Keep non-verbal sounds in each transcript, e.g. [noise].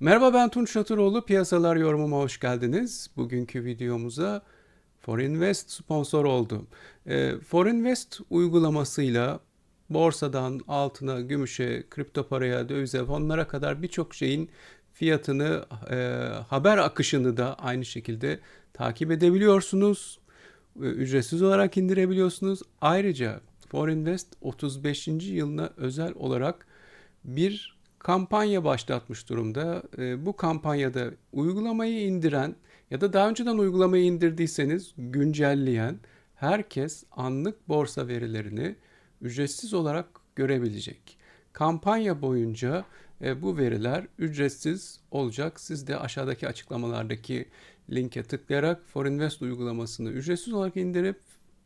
Merhaba ben Tunç Şatıroğlu. Piyasalar yorumuma hoş geldiniz. Bugünkü videomuza Forinvest sponsor oldu. E, Forinvest uygulamasıyla borsadan altına, gümüşe, kripto paraya, dövize, fonlara kadar birçok şeyin fiyatını, e, haber akışını da aynı şekilde takip edebiliyorsunuz. E, ücretsiz olarak indirebiliyorsunuz. Ayrıca Forinvest 35. yılına özel olarak bir kampanya başlatmış durumda. E, bu kampanyada uygulamayı indiren ya da daha önceden uygulamayı indirdiyseniz güncelleyen herkes anlık borsa verilerini ücretsiz olarak görebilecek. Kampanya boyunca e, bu veriler ücretsiz olacak. Siz de aşağıdaki açıklamalardaki linke tıklayarak Forinvest uygulamasını ücretsiz olarak indirip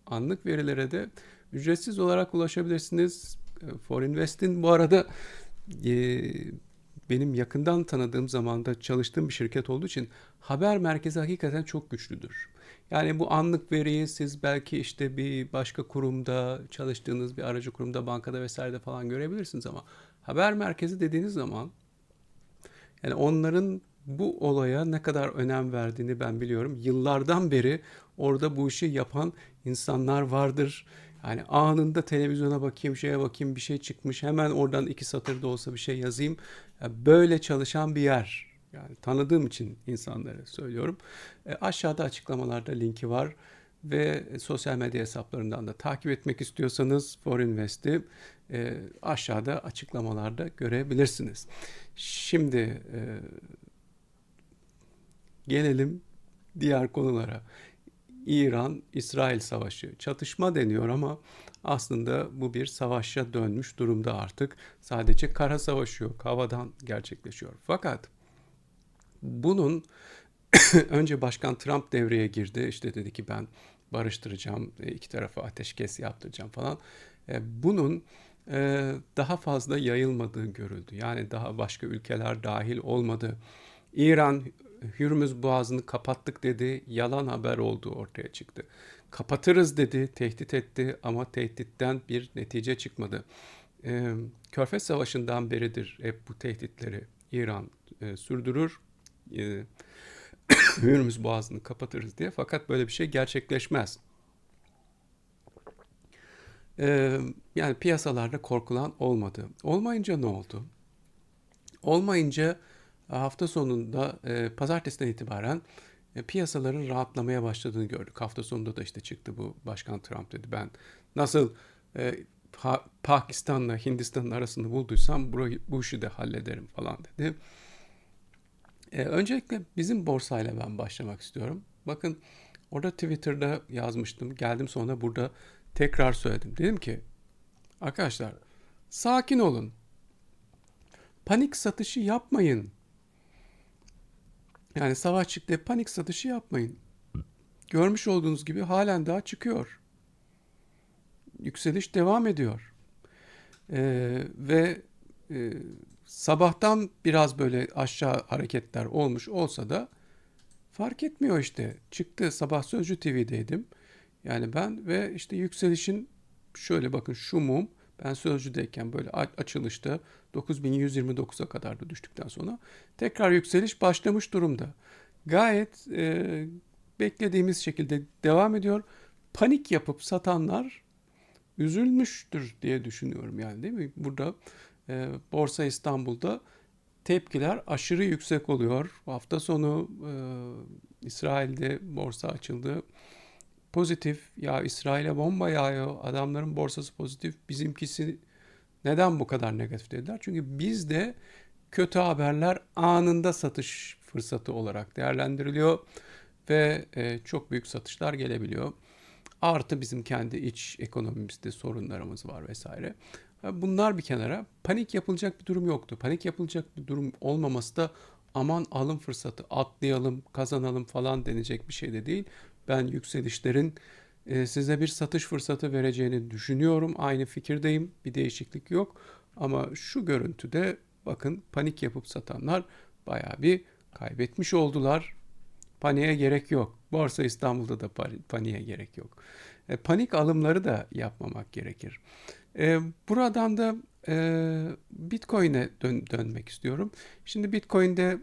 anlık verilere de ücretsiz olarak ulaşabilirsiniz. E, Forinvest'in bu arada e, benim yakından tanıdığım zamanda çalıştığım bir şirket olduğu için haber merkezi hakikaten çok güçlüdür. Yani bu anlık veriyi siz belki işte bir başka kurumda çalıştığınız bir aracı kurumda, bankada vesairede falan görebilirsiniz ama haber merkezi dediğiniz zaman yani onların bu olaya ne kadar önem verdiğini ben biliyorum. Yıllardan beri orada bu işi yapan insanlar vardır. Yani anında televizyona bakayım, şeye bakayım bir şey çıkmış. Hemen oradan iki satır da olsa bir şey yazayım. böyle çalışan bir yer. Yani tanıdığım için insanlara söylüyorum. E, aşağıda açıklamalarda linki var ve sosyal medya hesaplarından da takip etmek istiyorsanız Forinvest'i e, aşağıda açıklamalarda görebilirsiniz. Şimdi e, gelelim diğer konulara. İran-İsrail savaşı. Çatışma deniyor ama aslında bu bir savaşa dönmüş durumda artık. Sadece kara savaşı yok, havadan gerçekleşiyor. Fakat bunun [coughs] önce Başkan Trump devreye girdi. İşte dedi ki ben barıştıracağım, e, iki tarafa ateşkes yaptıracağım falan. E, bunun e, daha fazla yayılmadığı görüldü. Yani daha başka ülkeler dahil olmadı. İran Hürmüz Boğazı'nı kapattık dedi. Yalan haber olduğu ortaya çıktı. Kapatırız dedi, tehdit etti ama tehditten bir netice çıkmadı. E, Körfez Savaşı'ndan beridir hep bu tehditleri İran e, sürdürür. E, [coughs] Hürmüz Boğazı'nı kapatırız diye. Fakat böyle bir şey gerçekleşmez. E, yani piyasalarda korkulan olmadı. Olmayınca ne oldu? Olmayınca hafta sonunda e, pazartesiden itibaren e, piyasaların rahatlamaya başladığını gördük. Hafta sonunda da işte çıktı bu Başkan Trump dedi ben nasıl e, pa- Pakistan'la Hindistan'ın arasını bulduysam burayı, bu işi de hallederim falan dedi. E, öncelikle bizim borsayla ben başlamak istiyorum. Bakın orada Twitter'da yazmıştım. Geldim sonra burada tekrar söyledim. Dedim ki arkadaşlar sakin olun. Panik satışı yapmayın. Yani savaş çıktı panik satışı yapmayın. Görmüş olduğunuz gibi halen daha çıkıyor. Yükseliş devam ediyor. Ee, ve e, sabahtan biraz böyle aşağı hareketler olmuş olsa da fark etmiyor işte. Çıktı sabah Sözcü TV'deydim. Yani ben ve işte yükselişin şöyle bakın şu mum ben Sözcü'deyken böyle açılışta 9129'a kadar da düştükten sonra tekrar yükseliş başlamış durumda. Gayet e, beklediğimiz şekilde devam ediyor. Panik yapıp satanlar üzülmüştür diye düşünüyorum yani değil mi? Burada e, Borsa İstanbul'da tepkiler aşırı yüksek oluyor. Hafta sonu e, İsrail'de borsa açıldı pozitif. Ya İsrail'e bomba yağıyor. Adamların borsası pozitif. Bizimkisi neden bu kadar negatif dediler? Çünkü bizde kötü haberler anında satış fırsatı olarak değerlendiriliyor ve e, çok büyük satışlar gelebiliyor. Artı bizim kendi iç ekonomimizde sorunlarımız var vesaire. Bunlar bir kenara. Panik yapılacak bir durum yoktu. Panik yapılacak bir durum olmaması da aman alım fırsatı atlayalım, kazanalım falan denecek bir şey de değil ben yükselişlerin e, size bir satış fırsatı vereceğini düşünüyorum. Aynı fikirdeyim. Bir değişiklik yok. Ama şu görüntüde bakın panik yapıp satanlar bayağı bir kaybetmiş oldular. Paniğe gerek yok. Borsa İstanbul'da da paniğe gerek yok. E, panik alımları da yapmamak gerekir. E, buradan da Bitcoin'e dön- dönmek istiyorum. Şimdi Bitcoin'de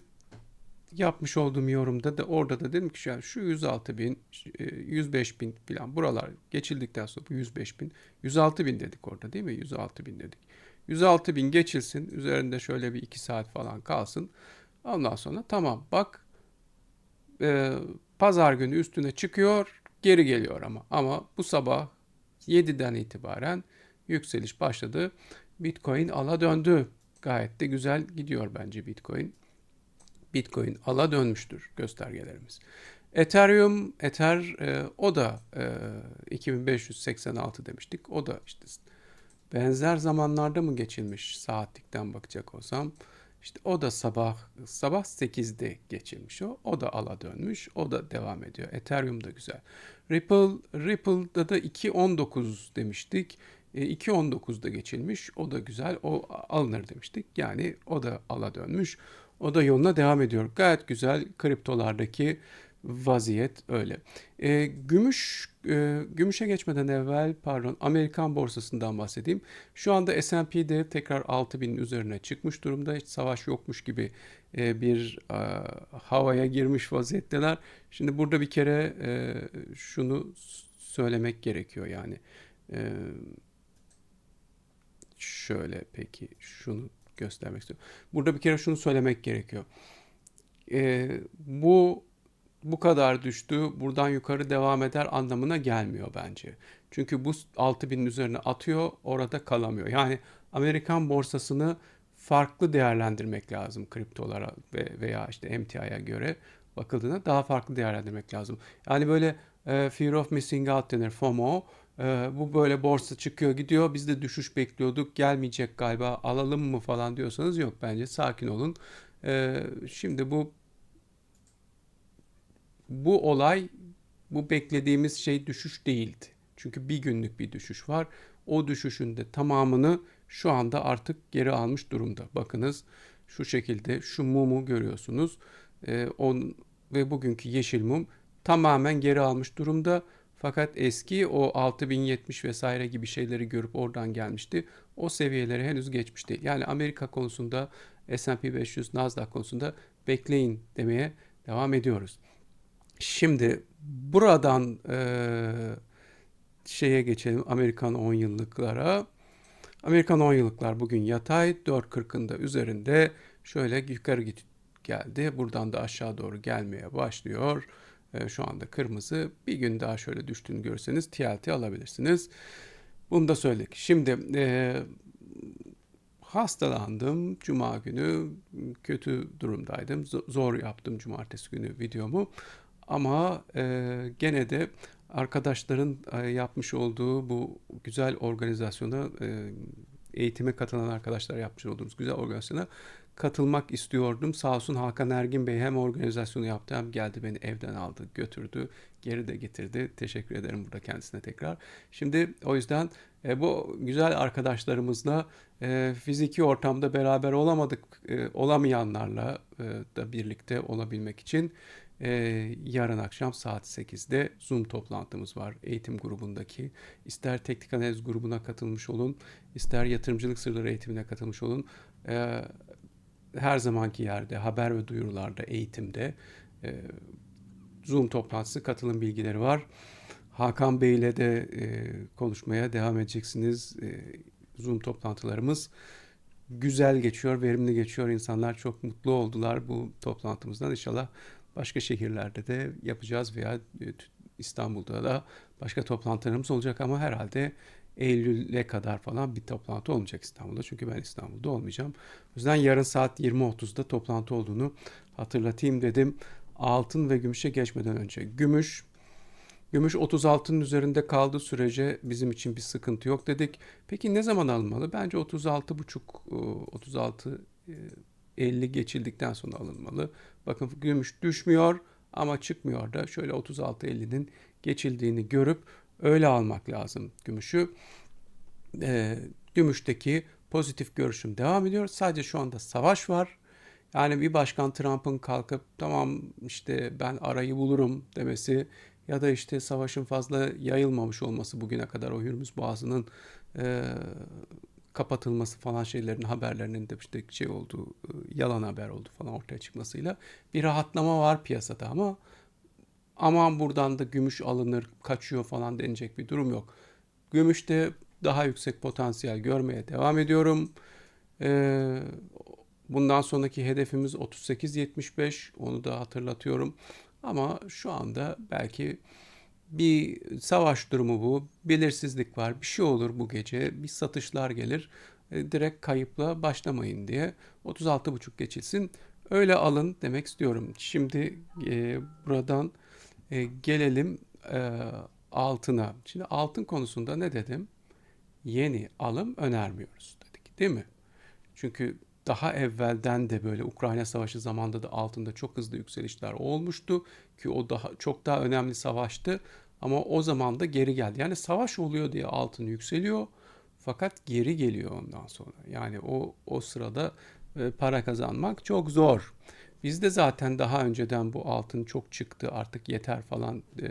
yapmış olduğum yorumda da orada da dedim ki an şu 106 bin, e, 105 bin falan buralar geçildikten sonra bu 105 bin, 106 bin dedik orada değil mi? 106 bin dedik. 106 bin geçilsin, üzerinde şöyle bir 2 saat falan kalsın. Ondan sonra tamam bak e, pazar günü üstüne çıkıyor, geri geliyor ama. Ama bu sabah 7'den itibaren yükseliş başladı. Bitcoin ala döndü. Gayet de güzel gidiyor bence Bitcoin. Bitcoin ala dönmüştür göstergelerimiz. Ethereum, Ether e, o da e, 2586 demiştik. O da işte benzer zamanlarda mı geçilmiş saatlikten bakacak olsam. İşte o da sabah sabah 8'de geçilmiş o. O da ala dönmüş. O da devam ediyor. Ethereum da güzel. Ripple Ripple'da da 2.19 demiştik. E, 2.19'da geçilmiş. O da güzel. O alınır demiştik. Yani o da ala dönmüş. O da yoluna devam ediyor. Gayet güzel kriptolardaki vaziyet öyle. E, gümüş e, gümüşe geçmeden evvel pardon Amerikan borsasından bahsedeyim. Şu anda S&P'de tekrar 6000'in üzerine çıkmış durumda. Hiç savaş yokmuş gibi e, bir e, havaya girmiş vaziyetteler. Şimdi burada bir kere e, şunu söylemek gerekiyor yani. E, şöyle peki şunu göstermek istiyorum. Burada bir kere şunu söylemek gerekiyor. E, bu bu kadar düştü, buradan yukarı devam eder anlamına gelmiyor bence. Çünkü bu 6000'in üzerine atıyor, orada kalamıyor. Yani Amerikan borsasını farklı değerlendirmek lazım kriptolara ve veya işte MTI'ye göre bakıldığında daha farklı değerlendirmek lazım. Yani böyle e, fear of missing out denir FOMO. E, bu böyle borsa çıkıyor gidiyor biz de düşüş bekliyorduk gelmeyecek galiba alalım mı falan diyorsanız yok bence sakin olun. E, şimdi bu bu olay bu beklediğimiz şey düşüş değildi. Çünkü bir günlük bir düşüş var. O düşüşün de tamamını şu anda artık geri almış durumda. Bakınız şu şekilde şu mumu görüyorsunuz. Ee, on, ve bugünkü yeşil mum tamamen geri almış durumda. Fakat eski o 6070 vesaire gibi şeyleri görüp oradan gelmişti. O seviyeleri henüz geçmiş değil. Yani Amerika konusunda S&P 500, Nasdaq konusunda bekleyin demeye devam ediyoruz. Şimdi buradan e, şeye geçelim Amerikan 10 yıllıklara. Amerikan 10 yıllıklar bugün yatay 4.40'ın da üzerinde şöyle yukarı git geldi. Buradan da aşağı doğru gelmeye başlıyor. E, şu anda kırmızı. Bir gün daha şöyle düştüğünü görürseniz TLT alabilirsiniz. Bunu da söyledik. Şimdi e, hastalandım. Cuma günü kötü durumdaydım. Zor yaptım cumartesi günü videomu. Ama e, gene de arkadaşların e, yapmış olduğu bu güzel organizasyona, e, eğitime katılan arkadaşlar yapmış olduğumuz güzel organizasyona katılmak istiyordum. Sağ olsun Hakan Ergin Bey hem organizasyonu yaptı hem geldi beni evden aldı, götürdü, geri de getirdi. Teşekkür ederim burada kendisine tekrar. Şimdi o yüzden e, bu güzel arkadaşlarımızla e, fiziki ortamda beraber olamadık, e, olamayanlarla e, da birlikte olabilmek için ee, yarın akşam saat 8'de Zoom toplantımız var. Eğitim grubundaki ister teknik analiz grubuna katılmış olun, ister yatırımcılık sırları eğitimine katılmış olun. Ee, her zamanki yerde haber ve duyurularda eğitimde e, Zoom toplantısı katılım bilgileri var. Hakan Bey ile de e, konuşmaya devam edeceksiniz. E, Zoom toplantılarımız güzel geçiyor, verimli geçiyor. İnsanlar çok mutlu oldular bu toplantımızdan. İnşallah başka şehirlerde de yapacağız veya e, İstanbul'da da başka toplantılarımız olacak ama herhalde Eylül'e kadar falan bir toplantı olmayacak İstanbul'da. Çünkü ben İstanbul'da olmayacağım. O yüzden yarın saat 20.30'da toplantı olduğunu hatırlatayım dedim. Altın ve gümüşe geçmeden önce. Gümüş Gümüş 36'nın üzerinde kaldığı sürece bizim için bir sıkıntı yok dedik. Peki ne zaman alınmalı? Bence 36,5 36 50 geçildikten sonra alınmalı. Bakın gümüş düşmüyor ama çıkmıyor da şöyle 36-50'nin geçildiğini görüp öyle almak lazım gümüşü. E, gümüşteki pozitif görüşüm devam ediyor. Sadece şu anda savaş var. Yani bir başkan Trump'ın kalkıp tamam işte ben arayı bulurum demesi ya da işte savaşın fazla yayılmamış olması bugüne kadar o Hürmüz Boğazı'nın e, kapatılması falan şeylerin haberlerinin de işte şey olduğu e, yalan haber oldu falan ortaya çıkmasıyla bir rahatlama var piyasada ama aman buradan da gümüş alınır kaçıyor falan denecek bir durum yok. Gümüşte daha yüksek potansiyel görmeye devam ediyorum. Bundan sonraki hedefimiz 38.75 onu da hatırlatıyorum. Ama şu anda belki bir savaş durumu bu. Belirsizlik var. Bir şey olur bu gece. Bir satışlar gelir. E, direkt kayıpla başlamayın diye 36.5 geçilsin. Öyle alın demek istiyorum. Şimdi e, buradan e, gelelim e, altına. Şimdi altın konusunda ne dedim? Yeni alım önermiyoruz dedik, değil mi? Çünkü daha evvelden de böyle Ukrayna Savaşı zamanında da altında çok hızlı yükselişler olmuştu ki o daha çok daha önemli savaştı ama o zaman da geri geldi. Yani savaş oluyor diye altın yükseliyor fakat geri geliyor ondan sonra. Yani o o sırada e, para kazanmak çok zor. Bizde zaten daha önceden bu altın çok çıktı artık yeter falan e,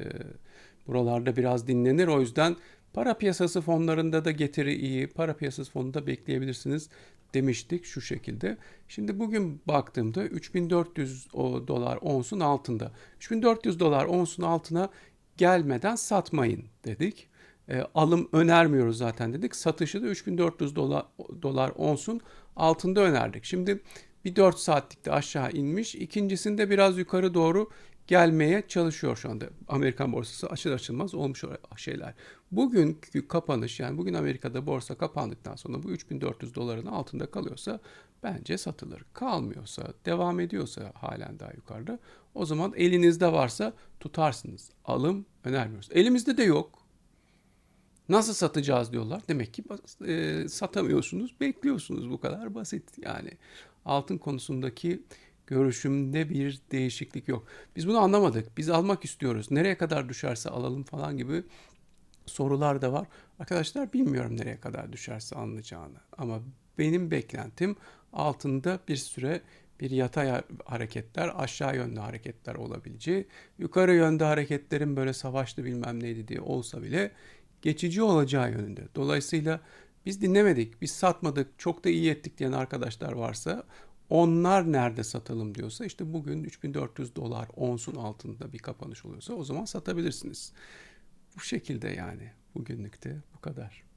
buralarda biraz dinlenir. O yüzden para piyasası fonlarında da getiri iyi. Para piyasası fonunda bekleyebilirsiniz demiştik şu şekilde. Şimdi bugün baktığımda 3400 o dolar onsun altında. 3400 dolar onsun altına gelmeden satmayın dedik. E, alım önermiyoruz zaten dedik. Satışı da 3400 dolar, dolar onsun altında önerdik. Şimdi bir 4 saatlikte aşağı inmiş. İkincisinde biraz yukarı doğru gelmeye çalışıyor şu anda. Amerikan borsası açılır açılmaz olmuş şeyler. Bugünkü kapanış yani bugün Amerika'da borsa kapandıktan sonra bu 3400 doların altında kalıyorsa bence satılır. Kalmıyorsa, devam ediyorsa halen daha yukarıda o zaman elinizde varsa tutarsınız. Alım önermiyoruz. Elimizde de yok. Nasıl satacağız diyorlar. Demek ki e, satamıyorsunuz, bekliyorsunuz. Bu kadar basit yani. Altın konusundaki görüşümde bir değişiklik yok. Biz bunu anlamadık. Biz almak istiyoruz. Nereye kadar düşerse alalım falan gibi sorular da var. Arkadaşlar bilmiyorum nereye kadar düşerse alınacağını. Ama benim beklentim altında bir süre bir yatay hareketler, aşağı yönlü hareketler olabileceği, yukarı yönde hareketlerin böyle savaşlı bilmem neydi diye olsa bile geçici olacağı yönünde. Dolayısıyla biz dinlemedik, biz satmadık, çok da iyi ettik diyen arkadaşlar varsa onlar nerede satalım diyorsa işte bugün 3400 dolar onsun altında bir kapanış oluyorsa o zaman satabilirsiniz. Bu şekilde yani bugünlükte bu kadar.